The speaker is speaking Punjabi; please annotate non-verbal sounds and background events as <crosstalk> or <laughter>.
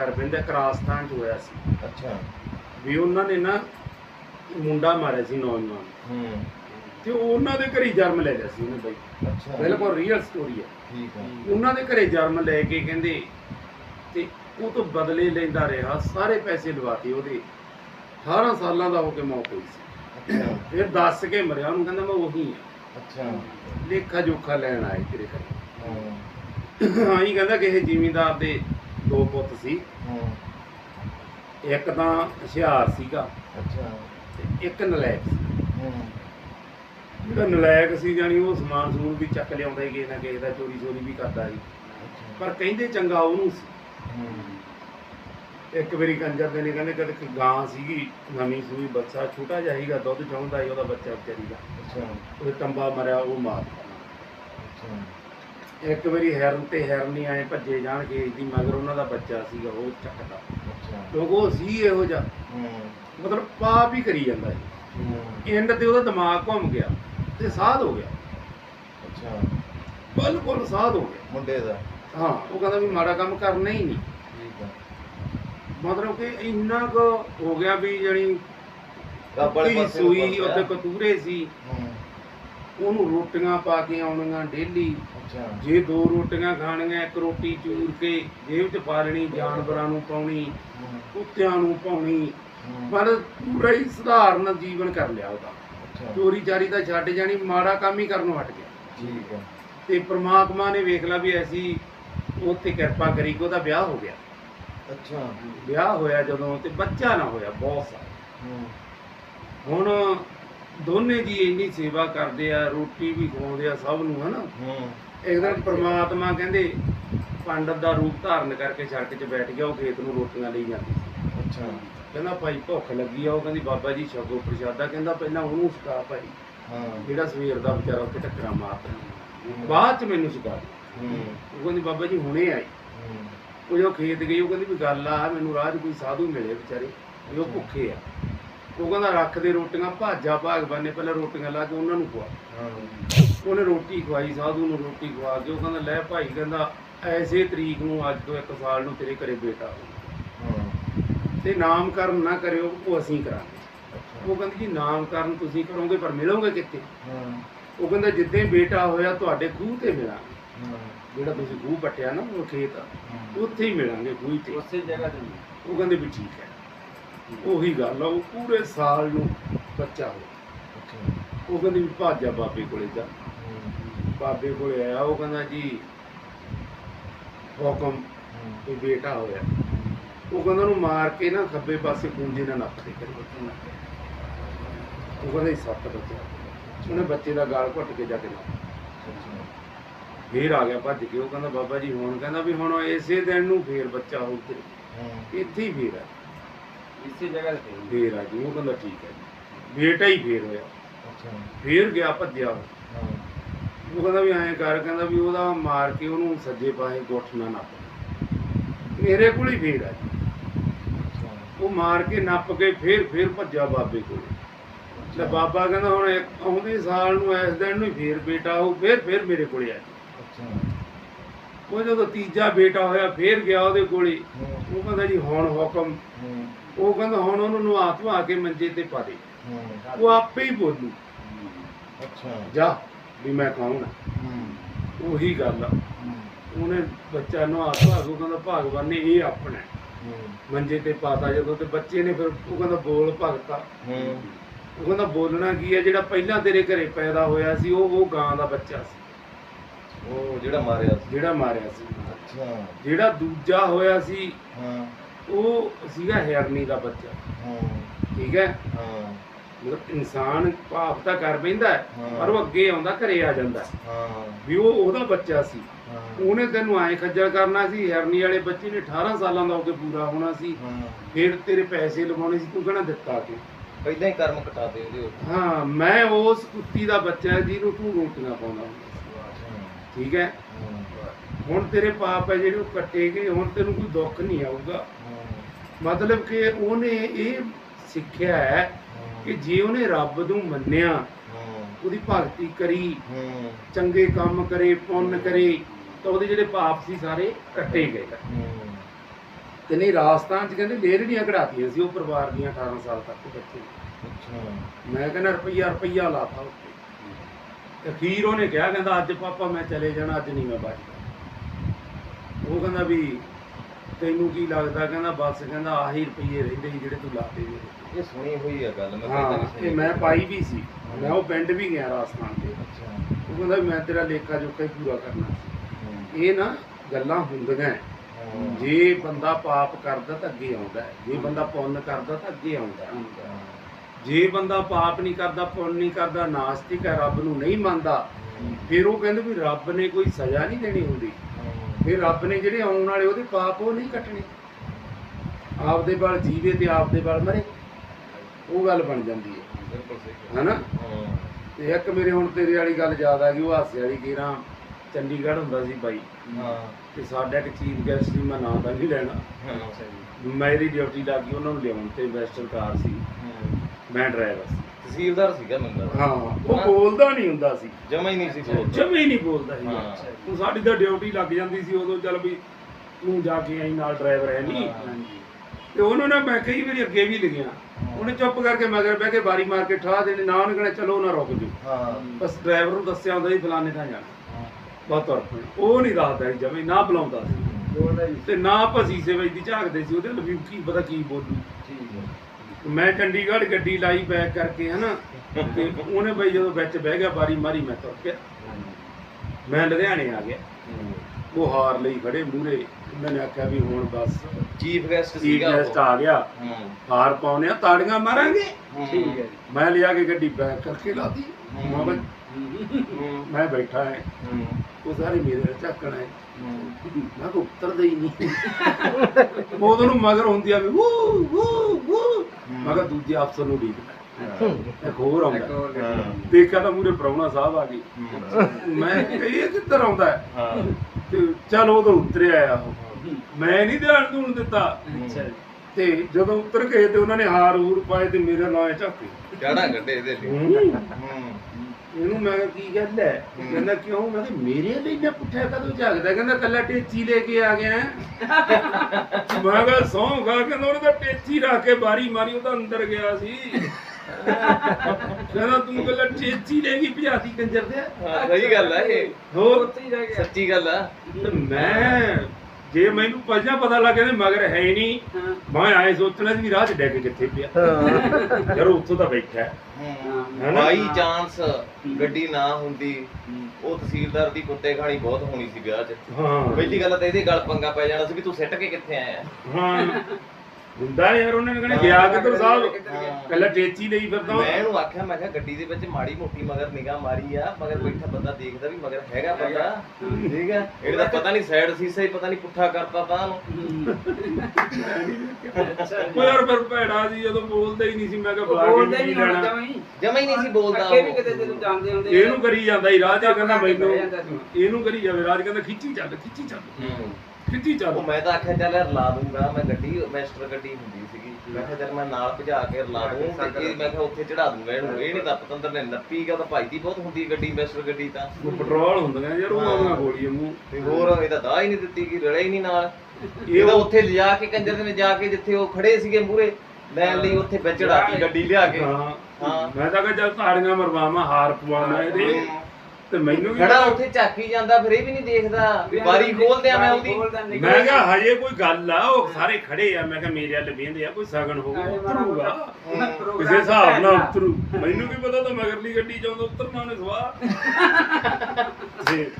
ਕਰ ਪੈਂਦਾ ਕਰਾਸਤਾਨ ਚ ਹੋਇਆ ਸੀ। ਅੱਛਾ। ਵੀ ਉਹਨਾਂ ਨੇ ਨਾ ਮੁੰਡਾ ਮਾਰਿਆ ਸੀ ਨੌਜਵਾਨ। ਹੂੰ। ਤੇ ਉਹ ਉਹਨਾਂ ਦੇ ਘਰੇ ਹੀ ਜਨਮ ਲੈ ਲਿਆ ਸੀ ਉਹਨੇ ਬਈ। ਅੱਛਾ। ਬਿਲਕੁਲ ਰੀਅਲ ਸਟੋਰੀ ਹੈ। ਠੀਕ ਹੈ। ਉਹਨਾਂ ਦੇ ਘਰੇ ਜਨਮ ਲੈ ਕੇ ਕਹਿੰਦੇ ਤੇ ਉਹ ਤੋਂ ਬਦਲੇ ਲੈਂਦਾ ਰਿਹਾ ਸਾਰੇ ਪੈਸੇ ਲਵਾਤੇ ਉਹਦੇ। 18 ਸਾਲਾਂ ਦਾ ਹੋ ਕੇ ਮੌਤ ਹੋਈ ਸੀ। ਅੱਛਾ। ਫਿਰ ਦੱਸ ਕੇ ਮਰਿਆ ਉਹਨੂੰ ਕਹਿੰਦਾ ਮੈਂ ਉਹੀ ਆ ਅੱਛਾ। ਲੇਖਾ ਜੋਖਾ ਲੈਣ ਆਏ ਤੇਰੇ ਘਰੇ। ਹਾਂ। ਆਈ ਕਹਿੰਦਾ ਕਿ ਇਹ ਜ਼ਿਮੀਂਦਾਰ ਦੇ ਦੋ ਪੁੱਤ ਸੀ। ਹਾਂ ਇੱਕ ਤਾਂ ਹੁਸ਼ਿਆਰ ਸੀਗਾ ਅੱਛਾ। ਤੇ ਇੱਕ ਨਲਾਇਕ ਸੀ। ਹੂੰ। ਜਿਹੜਾ ਨਲਾਇਕ ਸੀ ਜਾਨੀ ਉਹ ਸਮਾਨ ਸਮੂਨ ਵੀ ਚੱਕ ਲਿਆਉਂਦਾ ਹੀ ਕਿਸੇ ਨਾ ਕਿਸੇ ਦਾ ਚੋਰੀ ਚੋਰੀ ਵੀ ਕਰਦਾ ਸੀ। ਪਰ ਕਹਿੰਦੇ ਚੰਗਾ ਉਹਨੂੰ ਸੀ। ਇੱਕ ਵਾਰੀ ਕੰਜਰ ਦੇ ਨੇ ਕਹਿੰਦੇ ਕਦੇ ਗਾਂ ਸੀਗੀ ਨਵੀਂ ਸੂਈ ਬੱਚਾ ਛੋਟਾ ਜਿਹਾ ਸੀਗਾ ਦੁੱਧ ਚਾਹੁੰਦਾ ਸੀ ਉਹਦਾ ਬੱਚਾ ਵਿਚਾਰੀ ਦਾ। ਅੱਛਾ। ਉਹ ਟੰਬਾ ਮਰਿਆ ਉਹ ਮਾਰ ਅੱਛਾ। ਇੱਕ ਵਾਰੀ ਹੈਰਨ ਤੇ ਹੈਰਨੀ ਆਏ ਭੱਜੇ ਜਾਣ ਕੇ ਦੀ ਮਗਰ ਉਹਨਾਂ ਦਾ ਬੱਚਾ ਸੀਗਾ ਉਹ ਚੱਕਦਾ। ਅੱਛਾ। ਕਿਉਂਕਿ ਉਹ ਸੀ ਇਹੋ ਜਿਹਾ। ਮਤਲਬ ਪਾਪ ਹੀ ਕਰੀ ਜਾਂਦਾ ਸੀ ਹੂੰ। ਐਂਡ ਤੇ ਉਹਦਾ ਦਿਮਾਗ ਘੁੰਮ ਗਿਆ ਤੇ ਸਾਧ ਹੋ ਗਿਆ। ਅੱਛਾ। ਬਿਲਕੁਲ ਸਾਧ ਹੋ ਗਿਆ। ਮੁੰਡੇ ਦਾ। ਹਾਂ ਉਹ ਕਹਿੰਦਾ ਵੀ ਮਾੜਾ ਕੰਮ ਕਰਨਾ ਹੀ ਨਹੀਂ। ਮਤਲਬ ਕਿ ਇੰਨਾ ਕੁ ਹੋ ਗਿਆ ਵੀ ਜਣੀ ਰੱਬ ਵਾਲੇ ਪਾਸੇ ਸੂਈ ਉੱਤੇ। ਕਤੂਰੇ ਸੀ। ਉਹਨੂੰ ਰੋਟੀਆਂ ਪਾ ਕੇ ਆਉਣੀਆਂ ਡੇਲੀ। ਅੱਛਾ। ਜੇ ਦੋ ਰੋਟੀਆਂ ਖਾਣੀਆਂ ਇੱਕ ਰੋਟੀ ਚੂਰ ਕੇ ਜੇਬ 'ਚ ਪਾ ਲੈਣੀ ਜਾਨਵਰਾਂ ਨੂੰ ਪਾਉਣੀ ਕੁੱਤਿਆਂ ਨੂੰ ਪਾਉਣੀ ਪਰ ਪੂਰਾ ਹੀ ਸਧਾਰਨ ਜੀਵਨ ਕਰ ਲਿਆ ਉਹਦਾ। ਚੋਰੀ ਚਾਰੀ ਤਾਂ ਛੱਡ ਜਾਣੀ ਮਾੜਾ ਕੰਮ ਹੀ ਕਰਨੋਂ ਹਟ ਗਿਆ। ਠੀਕ ਹੈ। ਤੇ ਪ੍ਰਮਾਤਮਾ ਨੇ ਵੇਖ ਲਾ ਵੀ ਐਸੀ ਉੱਥੇ ਕਿਰਪਾ ਕਰੀ ਕਿ ਉਹਦਾ ਵਿਆਹ ਹੋ ਗਿਆ। ਅੱਛਾ। ਵਿਆਹ ਹੋਇਆ ਜਦੋਂ ਤੇ ਬੱਚਾ ਨਾ ਹੋਇਆ ਬਹੁਤ ਸਾਰਾ। ਹੁਣ ਦੋਨੇ ਜੀ ਇੰਨੀ ਸੇਵਾ ਕਰਦੇ ਆ ਰੋਟੀ ਵੀ ਖਵਾਉਂਦੇ ਆ ਸਭ ਨੂੰ ਹਨਾ? ਹੂੰ। ਇੱਕ ਦਿਨ ਪ੍ਰਮਾਤਮਾ ਕਹਿੰਦੇ ਪੰਡਤ ਦਾ ਰੂਪ ਧਾਰਨ ਕਰਕੇ ਸੜਕ 'ਚ ਬੈਠ ਗਿਆ ਉਹ ਖੇਤ ਨੂੰ ਰੋਟੀਆਂ ਲਈ ਜਾਂਦੀ ਸੀ। ਅੱਛਾ। ਕਹਿੰਦਾ ਭਾਈ ਭੁੱਖ ਲੱਗੀ ਆ। ਉਹ ਕਹਿੰਦੀ ਬਾਬਾ ਜੀ ਛਕੋ ਪ੍ਰਸ਼ਾਦਾ। ਕਹਿੰਦਾ ਪਹਿਲਾਂ ਉਹਨੂੰ ਛਕਾ ਭਾਈ। ਹਾਂ। ਜਿਹੜਾ ਸਵੇਰ ਦਾ ਵਿਚਾਰਾ ਉੱਥੇ ਟੱਕਰਾਂ ਮਾਰਦਾ। ਬਾਅਦ 'ਚ ਮੈਨੂੰ ਛਕਾ। ਹੂੰ। ਉਹ ਕਹਿੰਦੀ ਬਾਬਾ ਜੀ ਹੁਣੇ ਆਈ। ਉਹ ਜਦੋਂ ਖੇਤ ਗਈ ਉਹ ਕਹਿੰਦੀ ਵੀ ਗੱਲ ਆ ਮੈਨੂੰ ਰਾਹ 'ਚ ਕੋਈ ਸਾਧੂ ਮਿਲੇ ਵਿਚਾਰੇ ਉਹ ਭੁੱਖੇ ਆ। ਉਹ ਕਹਿੰਦਾ ਰੱਖ ਦੇ ਰੋਟੀਆਂ ਭਾਜਾ ਭਾਗਵਾਨ ਨੇ ਪਹਿਲਾਂ ਰੋਟੀਆਂ ਲਾ ਕੇ ਉਹਨਾਂ ਨੂੰ ਖਵਾ ਹਾਂ। ਉਹਨੇ ਰੋਟੀ ਖਵਾਈ ਸਾਧੂ ਨੂੰ ਰੋਟੀ ਖਵਾ ਕੇ ਉਹ ਕਹਿੰਦਾ ਲੈ ਭਾਈ ਕਹਿੰਦਾ ਐਸੇ ਤਰੀਕ ਨੂੰ ਅੱਜ ਤੋਂ ਇੱਕ ਸਾਲ ਨੂੰ ਤੇਰੇ ਘਰੇ ਬੇਟਾ ਹੋਊ ਹਾਂ। ਤੇ ਨਾਮਕਰਨ ਨਾ ਕਰਿਓ ਉਹ ਅਸੀਂ ਕਰਾਂਗੇ। ਉਹ ਕਹਿੰਦੀ ਜੀ ਨਾਮਕਰਨ ਤੁਸੀਂ ਕਰੋਗੇ ਪਰ ਮਿਲੋਗੇ ਕਿੱਥੇ? ਹਾਂ। ਉਹ ਕਹਿੰਦਾ ਜਿੱਦਾਂ ਹੀ ਬੇਟਾ ਹੋਇਆ ਤੁਹਾਡੇ ਖੂਹ ਤੇ ਮਿਲਾਂਗੇ। ਹਾਂ। ਜਿਹੜਾ ਤੁਸੀਂ ਖੂਹ ਪੱਟਿਆ ਨਾ ਉਹ ਖੇਤ ਆ, ਉੱਥੇ ਹੀ ਮਿਲਾਂਗੇ ਖੂਹ ਤੇ। ਉਸੇ ਜਗ੍ਹਾ ਤੇ ਉਹ ਕਹਿੰਦੇ ਵੀ ਠੀਕ ਹੈ। ਉਹੀ ਗੱਲ ਆ ਉਹ ਪੂਰੇ ਸਾਲ ਨੂੰ ਬੱਚਾ ਅੱਛਾ ਉਹ ਕਹਿੰਦੀ ਵੀ ਭਾਜਾ ਬਾਬੇ ਕੋਲੇ ਜਾ। ਹੂੰ। ਬਾਬੇ ਕੋਲੇ ਆਇਆ ਉਹ ਕਹਿੰਦਾ ਜੀ ਹੁਕਮ ਹੂੰ। ਵੀ ਬੇਟਾ ਹੋਇਆ। ਉਹ ਕਹਿੰਦਾ ਉਹਨੂੰ ਮਾਰ ਕੇ ਨਾ ਖੱਬੇ ਪਾਸੇ ਕੁੰਜੀ ਨਾਲ ਨੱਪ ਦੇ ਕਰੀ ਉਹ ਕਹਿੰਦਾ ਜੀ ਸੱਤ ਬੱਚੇ। ਉਹਨੇ ਬੱਚੇ ਦਾ ਗਾਲ ਘੁੱਟ ਕੇ ਜਾ ਕੇ ਅੱਛਾ ਫੇਰ ਆ ਗਿਆ ਭੱਜ ਕੇ। ਉਹ ਕਹਿੰਦਾ ਬਾਬਾ ਜੀ ਹੁਣ ਕਹਿੰਦਾ ਵੀ ਹੁਣ ਇਸੇ ਦਿਨ ਨੂੰ ਫੇਰ ਬੱਚਾ ਹੋਊ ਤੇ। ਹੂੰ। ਇੱਥੇ ਹੀ ਫੇਰ ਆ। ਇਸੇ ਜਗ੍ਹਾ ਤੇ ਫੇਰ ਆ ਜੀ ਉਹ ਕਹਿੰਦਾ ਠੀਕ ਹੈ। ਬੇਟਾ ਹੀ ਫੇਰ ਹੋਇਆ। ਅੱਛਾ। ਫੇਰ ਗਿਆ ਭੱਜਿਆ ਉਹ। ਹਾਂ। ਉਹ ਕਹਿੰਦਾ ਵੀ ਐਂ ਕਰ ਕਹਿੰਦਾ ਵੀ ਉਹਦਾ ਮਾਰ ਕੇ ਉਹਨੂੰ ਸੱਜੇ ਪਾਸੇ ਗੁੱਠ ਨਾ ਨੱਪ ਮੇਰੇ ਕੋਲ ਹੀ ਫੇਰ ਆ ਉਹ ਮਾਰ ਕੇ ਨੱਪ ਕੇ ਫੇਰ ਫੇਰ ਭੱਜਾ ਬਾਬੇ ਕੋਲ। ਲੈ ਬਾਬਾ ਕਹਿੰਦਾ ਹੁਣ ਇੱਕ ਆਉਂਦੇ ਸਾਲ ਨੂੰ ਇਸ ਦਿਨ ਨੂੰ ਫੇਰ ਬੇਟਾ ਉਹ ਫੇਰ ਫੇਰ ਮੇਰੇ ਕੋਲੇ ਆ ਅੱਛਾ। ਉਹ ਜਦੋਂ ਤੀਜਾ ਬੇਟਾ ਹੋਇਆ ਫੇਰ ਗਿਆ ਉਹਦੇ ਕੋਲੇ। ਉਹ ਕਹਿੰਦਾ ਜੀ ਹੁਣ ਹੁਕਮ ਉਹ ਕਹਿੰਦਾ ਹੁਣ ਉਹਨੂੰ ਨਵਾ ਧਵਾ ਕੇ ਮੰਜੇ ਤੇ ਪਾ ਦੇ। ਉਹ ਆਪੇ ਹੀ ਬੋਲੂ। ਅੱਛਾ। ਜਾ ਵੀ ਮੈਂ ਕਹਾਂਗਾ ਹੂੰ। ਉਹੀ ਗੱਲ ਆ। ਉਹਨੇ ਬੱਚਾ ਨਵਾ ਧਵਾ ਕੇ ਕਹਿੰਦਾ ਭਗਵਾਨ ਨੇ ਇਹ ਆਪਣਾ ਮੰਜੇ ਤੇ ਪਾਤਾ ਜਦੋਂ ਤੇ ਬੱਚੇ ਨੇ ਫਿਰ ਉਹ ਕਹਿੰਦਾ ਬੋਲ ਭਗਤਾ। ਉਹ ਕਹਿੰਦਾ ਬੋਲਣਾ ਕੀ ਹੈ? ਜਿਹੜਾ ਪਹਿਲਾਂ ਤੇਰੇ ਘਰੇ ਪੈਦਾ ਹੋਇਆ ਸੀ ਉਹ ਉਹ ਗਾਂ ਦਾ ਬੱਚਾ ਸੀ। ਉਹ ਜਿਹੜਾ ਮਾਰਿਆ ਸੀ। ਜਿਹੜਾ ਮਾਰਿਆ ਸੀ। ਅੱਛਾ। ਜਿਹੜਾ ਦੂਜਾ ਹੋਇਆ ਸੀ ਹਾਂ। ਉਹ ਸੀਗਾ ਹਿਰਨੀ ਦਾ ਬੱਚਾ। ਹਾਂ ਠੀਕ ਹੈ? ਹਾਂ ਮਤਲਬ ਇਨਸਾਨ ਪਾਪ ਤਾਂ ਕਰ ਪੈਂਦਾ। ਪਰ ਉਹ ਅੱਗੇ ਆਉਂਦਾ ਘਰੇ ਆ ਜਾਂਦਾ ਹੈ। ਵੀ ਉਹ ਉਹਦਾ ਬੱਚਾ ਸੀ। ਉਹਨੇ ਤੈਨੂੰ ਐਂ ਖੱਜਲ ਕਰਨਾ ਸੀ ਹਿਰਨੀ ਵਾਲੇ ਬੱਚੇ ਨੇ 18 ਸਾਲਾਂ ਦਾ ਹੋ ਕੇ ਪੂਰਾ ਹੋਣਾ ਸੀ। ਫਿਰ ਤੇਰੇ ਪੈਸੇ ਲਗਾਉਣੇ ਸੀ ਤੂੰ ਕਹਿਣਾ ਦਿੱਤਾ ਕਿ ਪਹਿਲਾਂ ਹੀ ਕਰਮ ਕਟਾ ਦੇ ਉਹਦੇ ਉੱਤੇ। ਹਾਂ ਮੈਂ ਉਸ ਕੁੱਤੀ ਦਾ ਬੱਚਾ ਜਿਹਨੂੰ ਤੂੰ ਰੋਟੀਆਂ ਪਾਉਂਦਾ। ਅੱਛਾ ਠੀਕ ਹੈ। ਹੁਣ ਤੇਰੇ ਪਾਪ ਹੈ ਜਿਹੜੇ ਉਹ ਕੱਟੇ ਗਏ ਹੁਣ ਤੈਨੂੰ ਕੋਈ ਦੁੱਖ ਨਹੀਂ ਆਊਗਾ। ਮਤਲਬ ਕਿ ਉਹਨੇ ਇਹ ਸਿੱਖਿਆ ਹੈ ਕਿ ਜੇ ਉਹਨੇ ਰੱਬ ਨੂੰ ਮੰਨਿਆ ਉਹਦੀ ਭਗਤੀ ਕਰੀ ਚੰਗੇ ਕੰਮ ਕਰੇ ਪੁੰਨ ਕਰੇ ਤਾਂ ਉਹਦੇ ਜਿਹੜੇ ਪਾਪ ਸੀ ਸਾਰੇ ਕੱਟੇ ਗਏ। ਤੇ ਨਹੀਂ ਰਾਜਸਥਾਨ ਚ ਕਹਿੰਦੇ ਲੇਰੜੀਆਂ ਕਢਾਤੀਆਂ ਸੀ ਉਹ ਪਰਿਵਾਰ ਦੀਆਂ 18 ਸਾਲ ਤੱਕ ਬੱਚੇ ਮੈਂ ਕਹਿੰਦਾ ਰੁਪਈਆ ਰੁਪਈਆ ਲਾਤਾ ਉੱਤੇ। ਅਖੀਰ ਉਹਨੇ ਕਿਹਾ ਕਹਿੰਦਾ ਅੱਜ ਪਾਪਾ ਮੈਂ ਚਲੇ ਜਾਣਾ ਅੱਜ ਨਹੀਂ ਮੈਂ ਬਚਦਾ। ਉਹ ਕਹਿੰਦਾ ਵੀ ਤੈਨੂੰ ਕੀ ਲੱਗਦਾ? ਕਹਿੰਦਾ ਬਸ ਕਹਿੰਦਾ ਆਹੀ ਰੁਪਈਏ ਰਹਿੰਦੇ ਸੀ ਜਿਹੜੇ ਤੂੰ ਲਾਤੇ ਮੇਰੇ ਇਹ ਸੁਣੀ ਹੋਈ ਆ ਗੱਲ ਮੈਂ ਹਾਂ ਪਹਿਲਾਂ ਇਹ ਮੈਂ ਪਾਈ ਵੀ ਸੀ। ਮੈਂ ਉਹ ਪਿੰਡ ਵੀ ਗਿਆ ਰਾਜਸਥਾਨ ਦੇ ਅੱਛਾ। ਉਹ ਕਹਿੰਦਾ ਵੀ ਮੈਂ ਤੇਰਾ ਲੇਖਾ ਜੋਖਾ ਹੀ ਪੂਰਾ ਕਰਨਾ। ਇਹ ਨਾ ਗੱਲਾਂ ਹੁੰਦੀਆਂ। ਹਾਂ। ਜੇ ਬੰਦਾ ਪਾਪ ਕਰਦਾ ਤਾਂ ਅੱਗੇ ਆਉਂਦਾ ਹੈ। ਜੇ ਬੰਦਾ ਪੁੰਨ ਕਰਦਾ ਤਾਂ ਅੱਗੇ ਆਉਂਦਾ ਹੈ। ਜੇ ਬੰਦਾ ਪਾਪ ਨਹੀਂ ਕਰਦਾ ਪੁੰਨ ਨਹੀਂ ਕਰਦਾ ਨਾਸਤਿਕ ਹੈ ਰੱਬ ਨੂੰ ਨਹੀਂ ਮੰਨਦਾ ਫਿਰ ਉਹ ਕਹਿੰਦੇ ਵੀ ਰੱਬ ਨੇ ਕੋਈ ਸਜ਼ਾ ਨਹੀਂ ਦੇਣੀ ਹੁੰਦੀ। ਫਿਰ ਰੱਬ ਨੇ ਜਿਹੜੇ ਆਉਣ ਵਾਲੇ ਉਹਦੇ ਪਾਪ ਉਹ ਨਹੀਂ ਕੱਟਣੇ। ਆਪਦੇ ਬਲ ਜੀਵੇ ਤੇ ਆਪਦੇ ਬਲ ਮਰੇ। ਉਹ ਗੱਲ ਬਣ ਜਾਂਦੀ ਹੈ। ਹਨਾ? ਤੇ ਇੱਕ ਮੇਰੇ ਹੁਣ ਤੇਰੇ ਵਾਲੀ ਗੱਲ ਯਾਦ ਆ ਗਈ ਉਹ ਹਾਸੇ ਵਾਲੀ ਕੀਰਾਂ ਚੰਡੀਗੜ੍ਹ ਹੁੰਦਾ ਸੀ ਬਾਈ। ਹਾਂ। ਤੇ ਸਾਡਾ ਇੱਕ ਚੀਫ ਗੈਸਟ ਸੀ ਮੈਂ ਨਾਂ ਤਾਂ ਨਹੀਂ ਲੈਣਾ। ਮੇਰੀ ਡਿਊਟੀ ਲੱਗ ਉਹਨਾਂ ਨੂੰ ਲਿਆਉਣ ਤੇ ਵੈਸਟਰਨ ਕਾਰ ਸੀ। ਮੈਂ ਡਰਾਈਵਰ ਸੀ। ਤਹਿਸੀਲਦਾਰ ਸੀਗਾ ਮੈਨੂੰ ਹਾਂ ਉਹ ਬੋਲਦਾ ਨਹੀਂ ਹੁੰਦਾ ਸੀ। ਜਮਾ ਹੀ ਨਹੀਂ ਸੀ ਬੋਲਦਾ। ਜਮੇ ਹੀ ਨਹੀਂ ਬੋਲਦਾ ਸੀ। ਹਾਂ। ਹੁਣ ਸਾਡੀ ਤਾਂ ਡਿਊਟੀ ਲੱਗ ਜਾਂਦੀ ਸੀ ਉਦੋਂ ਚੱਲ ਵੀ ਤੂੰ ਜਾ ਕੇ ਆਈ ਨਾਲ ਡਰਾਈਵਰ ਹੈ ਨਹੀਂ ਹਾਂ। ਤੇ ਉਹਨੂੰ ਨਾ ਮੈਂ ਕਈ ਵਾਰੀ ਅੱਗੇ ਵੀ ਲਿਖਿਆ। ਉਹਨੇ ਚੁੱਪ ਕਰਕੇ ਮਗਰ ਬਹਿ ਕੇ ਬਾਰੀ ਮਾਰ ਕੇ ਠਾ ਦੇਣੀ ਨਾ ਉਹਨੇ ਕਹਿਣਾ ਚਲੋ ਨਾ ਰੁਕ ਜਾਓ। ਹਾਂ। ਬਸ ਡਰਾਈਵਰ ਨੂੰ ਦੱਸਿਆ ਹੁੰਦਾ ਸੀ ਫਲਾਣੇ ਥਾਂ ਜਾਣਾ। ਬਹੁਤ ਤੁਰ ਉਹ ਨਹੀਂ ਦੱਸਦਾ ਸੀ ਜਮੇ ਨਾ ਬੁਲਾਉਂਦਾ ਸੀ। ਬੋਲਦਾ ਤੇ ਨਾ ਭਸੀ ਸੇ ਦੀ ਝਾਕਦੇ ਸੀ ਉਹਦੇ ਕੀ ਪਤਾ ਕੀ ਬੋਲੂ। ਮੈਂ ਚੰਡੀਗੜ੍ਹ ਗੱਡੀ ਲਾਈ ਬੈਕ ਕਰਕੇ ਹਨਾ? ਤੇ ਉਹਨੇ ਬਈ ਜਦੋਂ ਵਿੱਚ ਬਹਿ ਗਿਆ ਬਾਰੀ ਮਾਰੀ ਮੈਂ ਤੁਰ ਪਿਆ। ਮੈਂ ਲੁਧਿਆਣੇ ਆ ਗਿਆ। ਉਹ ਹਾਰ ਲਈ ਖੜੇ ਮੂਰੇ ਮੈंने ਆਖਿਆ ਵੀ ਹੁਣ ਬਸ ਚੀਫ ਗੈਸਟ ਸੀਗਾ ਗੈਸਟ ਆ ਗਿਆ। ਹੂੰ। ਹਾਰ ਪਾਉਨੇ ਆ ਤਾੜੀਆਂ ਮਾਰਾਂਗੇ। ਠੀਕ ਹੈ ਜੀ। ਮੈਂ ਲਿਆ ਕੇ ਗੱਡੀ ਬੈਕ ਕਰਕੇ ਲਾਤੀ ਮੈਂ ਮੈਂ ਬੈਠਾ ਹੈ। ਉਹ ਸਾਰੇ ਮੇਰੇ ਨਾਲ ਝਾਕਣ ਹੂੰ। ਮੈਂ ਕਿਹਾ ਉਤਰਦਾ ਹੀ ਨਹੀਂ। ਉਦੋਂ ਨੂੰ ਮਗਰ ਹੁੰਦੀ ਆ ਵੀ ਵੂ ਵੂ ਵੂ। ਮੈਂ ਕਿਹਾ ਦੂਜੇ ਅਫਸਰ ਨੂੰ ਡੀਕਦਾ ਇੱਕ ਹੋਰ ਆਉਂਦਾ। ਤਾਂ ਮੂਰੇ ਪ੍ਰਾਹੁਣਾ ਸਾਹਿਬ ਆ ਗਈ ਮੈਂ ਕਿਹਾ ਇਹ ਕਿੱਧਰ ਆਉਂਦਾ ਤੇ ਚੱਲ ਉਦੋਂ ਉਤਰਿਆ ਆ ਉਹ। ਮੈਂ ਨਹੀਂ ਧਿਆਨ ਦੂਣ ਦਿੱਤਾ। ਤੇ ਜਦੋਂ ਉਤਰ ਗਏ ਤੇ ਉਹਨਾਂ ਨੇ ਹਾਰ ਹੂਰ ਪਾਏ ਤੇ ਮੇਰਾ ਨਾਂ ਝਾਕੇ। ਕਿਹੜਾ ਗੱਡੇ ਇਹਦੇ ਲਈ? ਇਹਨੂੰ ਮੈਂ ਕੀ ਗੱਲ ਹੈ? ਕਹਿੰਦਾ ਕਿਉਂ? ਮੈਂ ਮੇਰੇ ਲਈ ਨਾ ਪੁੱਠਾ ਕਦੋਂ ਝਾਕਦਾ ਕਹਿੰਦਾ ਕੱਲਾ ਟੇਚੀ ਲੈ ਕੇ ਆ ਗਿਆ। <laughs> ਮੈਂ ਕਿਹਾ ਸੌਂ ਖਾ ਕਹਿੰਦਾ ਉਹਨੇ ਤਾਂ ਟੇਚੀ ਰੱਖ ਕੇ ਬਾਰੀ ਮਾਰੀ ਉਹ ਤਾਂ ਅੰਦਰ ਗਿਆ ਸੀ। ਕਹਿੰਦਾ ਤੂੰ ਕੱਲਾ ਟੇਚੀ ਲੈ ਗਈ ਭਜਾਤੀ ਕੰਜਰ ਦੇ। ਹਾਂ ਸਹੀ ਗੱਲ ਹੈ ਇਹ। ਹੋਰ? ਸੱਚੀ ਗੱਲ ਆ। ਤੇ ਮੈਂ ਜੇ ਮੈਨੂੰ ਪਹਿਲਾਂ ਪਤਾ ਲੱਗ ਗਿਆ ਮਗਰ ਹੈ ਹੀ ਨਹੀਂ। ਮੈਂ ਆਏ ਸੋਚਣਾ ਸੀ ਵੀ ਰਾਹ 'ਚ ਡੈਗ ਕਿੱਥੇ ਪਿਆ? ਯਾਰ ਉੱਥੋਂ ਤਾਂ ਬੈਠਾ ਹੈ। ਹੈਨਾ? ਬਾਈ ਚਾਂਸ ਗੱਡੀ ਨਾ ਹੁੰਦੀ ਉਹ ਤਹਿਸੀਲਦਾਰ ਦੀ ਕੁੱਤੇ ਖਾਣੀ ਬਹੁਤ ਹੋਣੀ ਸੀ ਵਿਆਹ 'ਚ। ਹਾਂ। ਪਹਿਲੀ ਗੱਲ ਤਾਂ ਇਹਦੇ ਗਲ ਪੰਗਾ ਪੈ ਜਾਣਾ ਸੀ ਵੀ ਤੂੰ ਸਿੱਟ ਕੇ ਕਿੱਥੇ ਆਇਆ। ਹਾਂ। ਹੁੰਦਾ ਯਾਰ ਉਹਨੇ ਕਹਿੰਦੇ ਗਿਆ ਕਿੱਧਰ ਸਾਹਿਬ? ਪਹਿਲਾਂ ਟੇਚੀ ਲਈ ਫਿਰਦਾ ਮੈਂ ਇਹਨੂੰ ਆਖਿਆ ਮੈਂ ਕਿਹਾ ਗੱਡੀ ਦੇ ਵਿੱਚ ਮਾੜੀ ਮੋਟੀ ਮਗਰ ਨਿਗਾਹ ਮਾਰੀ ਆ ਮਗਰ ਬੈਠਾ ਬੰਦਾ ਦੇਖਦਾ ਵੀ ਮਗਰ ਹੈਗਾ ਬੰਦਾ। ਠੀਕ ਹੈ ਇਹਦਾ ਪਤਾ ਨਹੀਂ ਸਾਈਡ ਸੀਸਾ ਹੀ ਪਤਾ ਨਹੀਂ ਪੁੱਠਾ ਕਰਤਾ ਤਾਂ ਨੂੰ ਉਹ ਯਾਰ ਫਿਰ ਭੈੜਾ ਸੀ ਜਦੋਂ ਬੋਲਦਾ ਹੀ ਨਹੀਂ ਸੀ ਮੈਂ ਕਿਹਾ ਬੁਲਾ ਕੇ ਨਹੀਂ ਲੈਣਾ ਜਮਾਂ ਹੀ ਨਹੀਂ ਸੀ ਬੋਲਦਾ ਅੱਗੇ ਵੀ। ਕਿਤੇ ਜਦੋਂ ਜਾਂਦੇ ਹੁੰਦੇ ਇਹਨੂੰ ਕਰੀ ਜਾਂਦਾ ਹੀ 'ਚ ਕਹਿੰਦਾ ਮੈਨੂੰ। ਇਹਨੂੰ ਕਰੀ ਜਾਵੇ ਰਾਜ ਕਹਿੰਦਾ ਖਿੱਚੀ ਚੱਲ ਖਿੱਚੀ ਚੱਲ ਖਿੱਚੀ ਚੱਲ। ਉਹ ਮੈਂ ਤਾਂ ਆਖਿਆ ਚੱਲ ਯਾਰ ਲਾ ਦੂੰਗਾ। ਮੈਂ ਗੱਡੀ ਮੈਸਟਰ ਗੱਡੀ ਹੁੰਦੀ ਸੀਗੀ। ਮੈਂ ਕਿਹਾ ਚੱਲ ਮੈਂ ਨਾਲ ਭਜਾ ਕੇ ਲਾ ਦੂੰ ਤੇ ਇਹ ਮੈਂ ਕਿਹਾ ਉੱਥੇ ਚੜਾ ਦੂੰਗਾ ਇਹਨੂੰ। ਇਹ ਨਹੀਂ ਤਾਂ ਪਤੰਦਰ ਨੇ ਨੱਪੀਗਾ ਤਾਂ ਭਾਈ ਦੀ ਬਹੁਤ ਹੁੰਦੀ ਹੈ ਗੱਡੀ ਮੈਸਟਰ ਗੱਡੀ ਤਾਂ। ਉਹ ਪੈਟਰੋਲ ਹੁੰਦੀਆਂ ਯਾਰ ਉਹ ਆਉਣਾ ਗੋਲੀ ਮੂੰਹ ਤੇ ਹੋਰ ਇਹਦਾ ਦਾ ਹੀ ਨਹੀਂ ਦਿੱਤੀ ਕਿ ਰਲੇ ਹੀ ਨਹੀਂ ਨਾਲ। ਇਹ ਤਾਂ ਉੱਥੇ ਲਿਜਾ ਕੇ ਕੰਜਰ ਦੇ ਨੇ ਜਾ ਕੇ ਜਿੱਥੇ ਉਹ ਖੜੇ ਸੀਗੇ ਮੂਰੇ ਲੈਣ ਲਈ ਉੱਥੇ ਵਿੱਚ ਚੜਾਤੀ ਗੱਡੀ ਲਿਆ ਕੇ। ਹਾਂ। ਹਾਂ। ਮੈਂ ਤਾਂ ਕਿਹਾ ਚੱਲ ਤਾੜੀਆਂ ਮਰਵਾਵਾਂ ਹਾਰ ਪਵਾਵਾਂ ਇਹਦੇ। ਤੇ ਮੈਨੂੰ ਵੀ ਖੜਾ ਉੱਥੇ ਝਾਕੀ ਜਾਂਦਾ ਫਿਰ ਇਹ ਵੀ ਨਹੀਂ ਦੇਖਦਾ। ਬਾਰੀ ਖੋਲਦੇ ਆ ਮੈਂ ਉਹਦੀ। ਮੈਂ ਕਿਹਾ ਹਜੇ ਕੋਈ ਗੱਲ ਆ ਉਹ ਸਾਰੇ ਖੜੇ ਆ ਮੈਂ ਕਿਹਾ ਮੇਰੇ ਵੱਲ ਵੇਂਦੇ ਆ ਕੋਈ ਸਗਨ ਹੋਊਗਾ ਉਤਰੂਗਾ। ਕਿਸੇ ਹਿਸਾਬ ਨਾਲ ਉਤਰੂ। ਮੈਨੂੰ ਕੀ ਪਤਾ ਤਾਂ ਮਗਰਲੀ ਗੱਡੀ ਚ ਆਉਂਦਾ ਉਤਰਨਾ ਸਵਾਹ। <laughs> ਤੇ